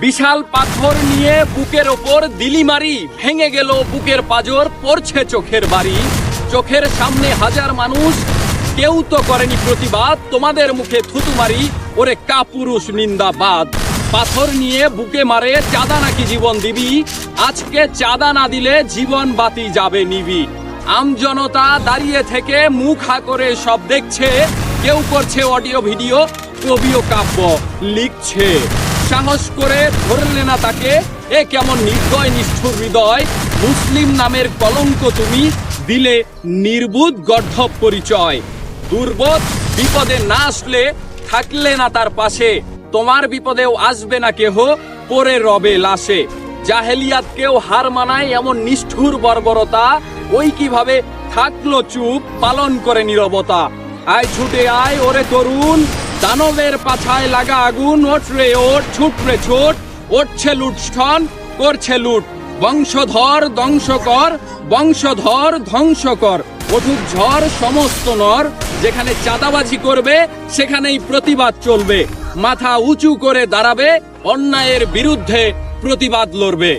বিশাল পাথর নিয়ে বুকের ওপর দিলি মারি ভেঙে গেল বুকের পাজর, পড়ছে চোখের বাড়ি। চোখের সামনে হাজার মানুষ, কেউ তো করেনি প্রতিবাদ, তোমাদের মুখে থুতু মারি ওরে কাপুরুষ নিন্দাবাদ। পাথর নিয়ে বুকে মারে, চাঁদা নাকি জীবন দিবি? আজকে চাঁদা না দিলে জীবন বাতি যাবে নিবি। আমজনতা দাঁড়িয়ে থেকে মুখ হা করে সব দেখছে, কেউ করছে অডিও ভিডিও, কবিও কাব্য লিখছে। সাহস করে ধরলে না তাকে। এ কেমন নির্দয়, নিষ্ঠুর হৃদয়। মুসলিম নামের কলঙ্ক তুমি, দিলে নির্বুধ গর্ধব পরিচয়। দুর্বোধ বিপদে না আসলে থাকলে না তার পাশে। তোমার বিপদেও আসবে না কেহ, পরে রবে লাশে। জাহেলিয়াত কেউ হার মানায় এমন নিষ্ঠুর বর্বরতা। ওই কীভাবে থাকল চুপ, পালন করে নীরবতা। আয় ছুটে আয়, ওরে তরুণ। দানবের পাছায় লাগা আগুন ওঠ রে ওঠ ছুট রে ছোট, ওঠছে লুটস্থন করছে লুট। বংশধর ধ্বংস কর, বংশধর ধ্বংস কর। ঝড় সমস্ত নর, যেখানে চাঁদাবাজি করবে, সেখানেই প্রতিবাদ চলবে। মাথা উঁচু করে দাঁড়াবে, অন্যায়ের বিরুদ্ধে প্রতিবাদ লড়বে।